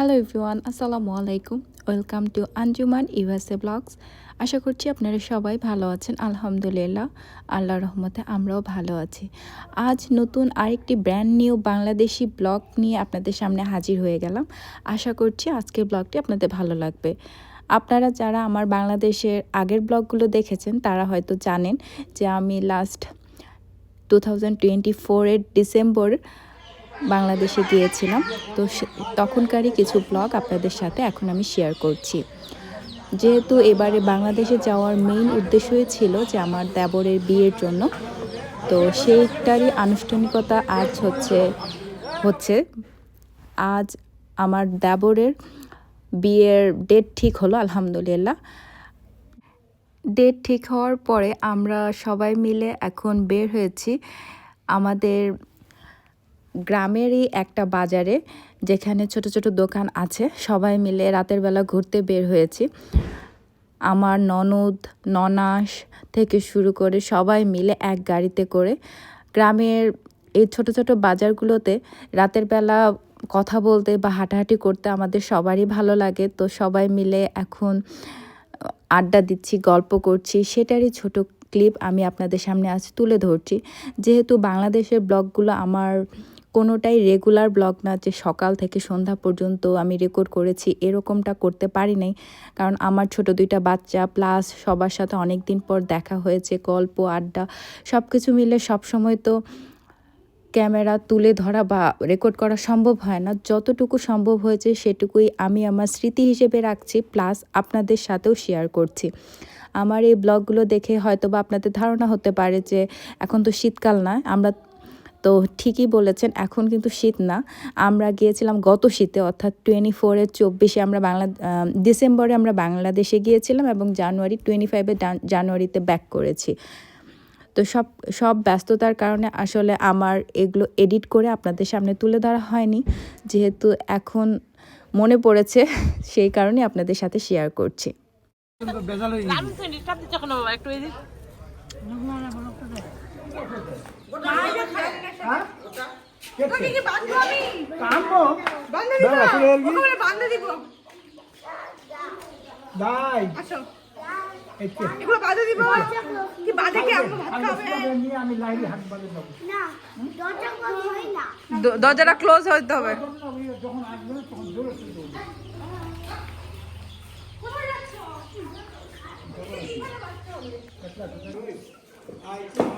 Hello everyone আসসালামু আলাইকুম welcome to Anjuman USA blogs আশা করছি আপনারা সবাই ভালো আছেন, আলহামদুলিল্লাহ। আল্লাহ রহমতে আমরাও ভালো আছি। আজ নতুন আরেকটি ব্র্যান্ড নিউ বাংলাদেশি ব্লগ নিয়ে আপনাদের সামনে হাজির হয়ে গেলাম। আশা করছি আজকের ব্লগটি আপনাদের ভালো লাগবে। আপনারা যারা আমার বাংলাদেশের আগের ব্লগগুলো দেখেছেন, তারা হয়তো জানেন যে আমি লাস্ট টু থাউজেন্ড টোয়েন্টি ফোরের ডিসেম্বর বাংলাদেশে গিয়েছিলাম। তো তখনকারই কিছু ব্লগ আপনাদের সাথে এখন আমি শেয়ার করছি। যেহেতু এবারে বাংলাদেশে যাওয়ার মেইন উদ্দেশ্যই ছিল যে আমার দেবরের বিয়ের জন্য। তো সেইটারই আনুষ্ঠানিকতা আজ হচ্ছে হচ্ছে, আজ আমার দেবরের বিয়ের ডেট ঠিক হলো, আলহামদুলিল্লাহ। ডেট ঠিক হওয়ার পরে আমরা সবাই মিলে এখন বের হয়েছি। আমাদের গ্রামেরই একটা বাজারে যেখানে ছোট ছোট দোকান আছে, সবাই মিলে রাতের বেলা ঘুরতে বের হয়েছি। আমার ননদ, ননাস থেকে শুরু করে সবাই মিলে এক গাড়িতে করে গ্রামের এই ছোট ছোট বাজারগুলোতে রাতের বেলা কথা বলতে বা হাঁটাহাঁটি করতে আমাদের সবারই ভালো লাগে। তো সবাই মিলে এখন আড্ডা দিচ্ছি, গল্প করছি। সেটারই ছোট ক্লিপ আমি আপনাদের সামনে আজ তুলে ধরছি। যেহেতু বাংলাদেশের ব্লগগুলো আমার কোনোটাই রেগুলার ব্লগ না যে সকাল থেকে সন্ধ্যা পর্যন্ত আমি রেকর্ড করেছি, এরকমটা করতে পারি নাই। কারণ আমার ছোট দুইটা বাচ্চা প্লাস সবার সাথে অনেক দিন পর দেখা হয়েছে, গল্প, আড্ডা সব কিছু মিলে সব সময় তো ক্যামেরা তুলে ধরা বা রেকর্ড করা সম্ভব হয় না। যতটুকু সম্ভব হয়েছে সেটুকুই আমি আমার স্মৃতি হিসেবে রাখছি প্লাস আপনাদের সাথেও শেয়ার করছি। আমার এই ব্লগগুলো দেখে হয়তো বা আপনাদের ধারণা হতে পারে যে এখন তো শীতকাল না, আমরা তো ঠিকই বলেছেন, এখন কিন্তু শীত না। আমরা গিয়েছিলাম গত শীতে, অর্থাৎ টোয়েন্টি ফোরের চব্বিশে আমরা বাংলা ডিসেম্বরে আমরা বাংলাদেশে গিয়েছিলাম এবং জানুয়ারি টোয়েন্টি ফাইভে জানুয়ারিতে ব্যাক করেছি। তো সব সব ব্যস্ততার কারণে আসলে আমার এগুলো এডিট করে আপনাদের সামনে তুলে ধরা হয়নি। যেহেতু এখন মনে পড়েছে, সেই কারণে আপনাদের সাথে শেয়ার করছি। বেজাল হয়ে? হ্যাঁ দাই এগুলো বাধা দিব? কি বাধে কি ভাত খাবে? আমি লাইনে হাত বাঁধে দেবো। না দরজা হয় না। দরজাটা ক্লোজ হইতে হবে। যখন আসবে তখন জোরে শুরু করব এটা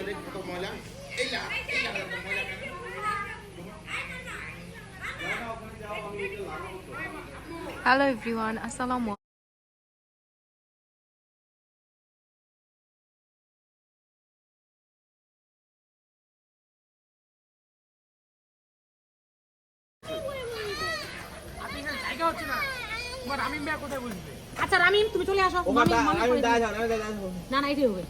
রেখে কত ময়লা এইলা এইলা ময়লা কেন হ্যালো এভরিওয়ান আসসালামু আচ্ছা রামিম তুমি চলে আসো। না না এটাই হবে।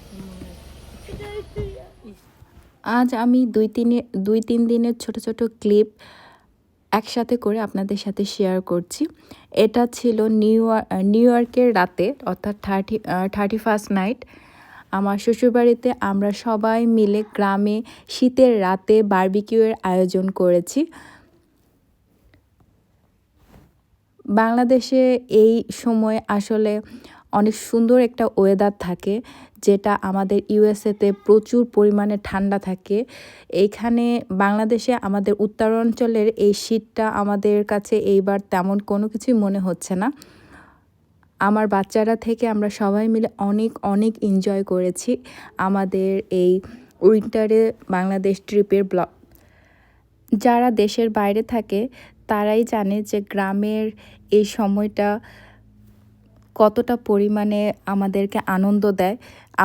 আজ আমি দুই তিনে দুই তিন দিনের ছোট ছোট ক্লিপ একসাথে করে আপনাদের সাথে শেয়ার করছি। এটা ছিল নিউ নিউ ইয়র্কের রাতে অর্থাৎ থার্টি থার্টি ফার্স্ট নাইট। আমার শ্বশুরবাড়িতে আমরা সবাই মিলে গ্রামে শীতের রাতে বারবিকিউয়ের আয়োজন করেছি। বাংলাদেশে এই সময় আসলে অনেক সুন্দর একটা ওয়েদার থাকে, যেটা আমাদের ইউএসএতে প্রচুর পরিমাণে ঠান্ডা থাকে। এইখানে বাংলাদেশে আমাদের উত্তরাঞ্চলের এই শীতটা আমাদের কাছে এইবার তেমন কোনো কিছুই মনে হচ্ছে না। আমার বাচ্চারা থেকে আমরা সবাই মিলে অনেক অনেক এনজয় করেছি আমাদের এই উইন্টারে বাংলাদেশ ট্রিপের ব্লগ। যারা দেশের বাইরে থাকে তারাই জানে যে গ্রামের এই সময়টা কতটা পরিমাণে আমাদেরকে আনন্দ দেয়।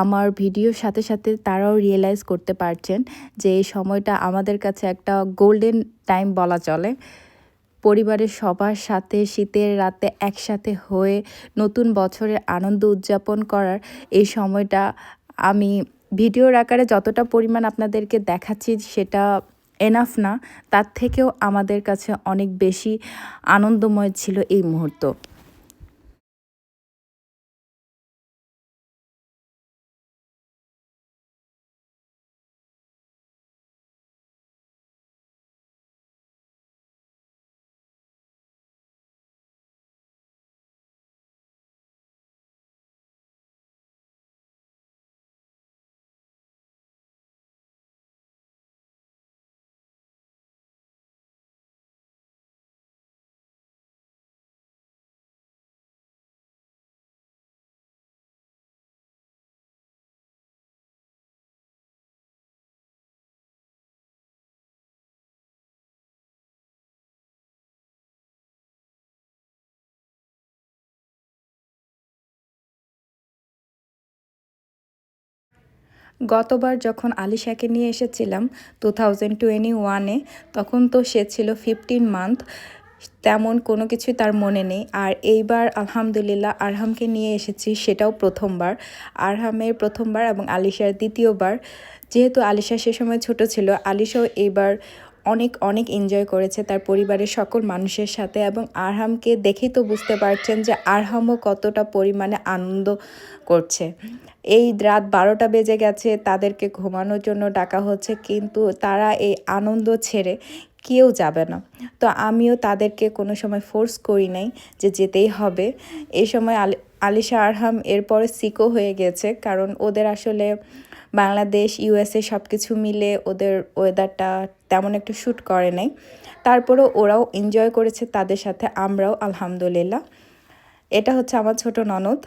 আমার ভিডিওর সাথে সাথে তারাও রিয়েলাইজ করতে পারছেন যে এই সময়টা আমাদের কাছে একটা গোল্ডেন টাইম বলা চলে। পরিবারের সবার সাথে শীতের রাতে একসাথে হয়ে নতুন বছরের আনন্দ উদযাপন করার এই সময়টা আমি ভিডিওর আকারে যতটা পরিমাণ আপনাদেরকে দেখাচ্ছি সেটা এনাফ না তার থেকেও আমাদের কাছে অনেক বেশি আনন্দময় ছিল এই মুহূর্ত। গতবার যখন আলিশাকে নিয়ে এসেছিলাম টু থাউজেন্ড টোয়েন্টি ওয়ানে তখন তো সে ছিল ফিফটিন মান্থ তেমন কোনো কিছু তার মনে নেই। আর এইবার আলহামদুলিল্লাহ আরহামকে নিয়ে এসেছি, সেটাও প্রথমবার। আরহামের প্রথমবার এবং আলিশার দ্বিতীয়বার। যেহেতু আলিশা সে সময় ছোট ছিল, আলিশাও এইবার অনেক অনেক এনজয় করেছে তার পরিবারের সকল মানুষের সাথে এবং আরহামকে দেখেই তো বুঝতে পারছেন যে আরহামও কতটা পরিমাণে আনন্দ করছে। এই রাত বারোটা বেজে গেছে, তাদেরকে ঘুমানোর জন্য ডাকা হচ্ছে, কিন্তু তারা এই আনন্দ ছেড়ে কেউ যাবে না। তো আমিও তাদেরকে কোনো সময় ফোর্স করি নাই যে যেতেই হবে। এই সময় আলিশা, আরহাম এরপরে সিকো হয়ে গেছে, কারণ ওদের আসলে বাংলাদেশ ইউএসএ সব কিছু মিলে ওদের ওয়েদারটা তেমন একটু শ্যুট করে নাই। তারপরেও ওরাও এনজয় করেছে তাদের সাথে, আমরাও আলহামদুলিল্লাহ। এটা হচ্ছে আমার ছোট ননদ।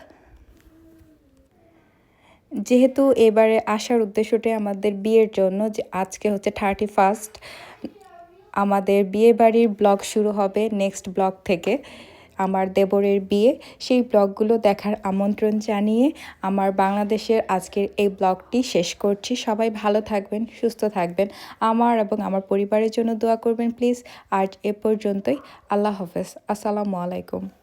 যেহেতু এবারে আসার উদ্দেশ্যটাই আমাদের বিয়ের জন্য, যে আজকে হচ্ছে থার্টি ফার্স্ট আমাদের বিয়ে বাড়ির ব্লগ শুরু হবে নেক্সট ব্লগ থেকে। আমার দেবরের বিয়ে। সেই ব্লগগুলো দেখার আমন্ত্রণ জানিয়ে আমার বাংলাদেশের আজকের এই ব্লগটি শেষ করছি। সবাই ভালো থাকবেন, সুস্থ থাকবেন। আমার এবং আমার পরিবারের জন্য দোয়া করবেন, প্লিজ। আজ এ পর্যন্তই। আল্লাহ হাফেজ। আসসালামু আলাইকুম।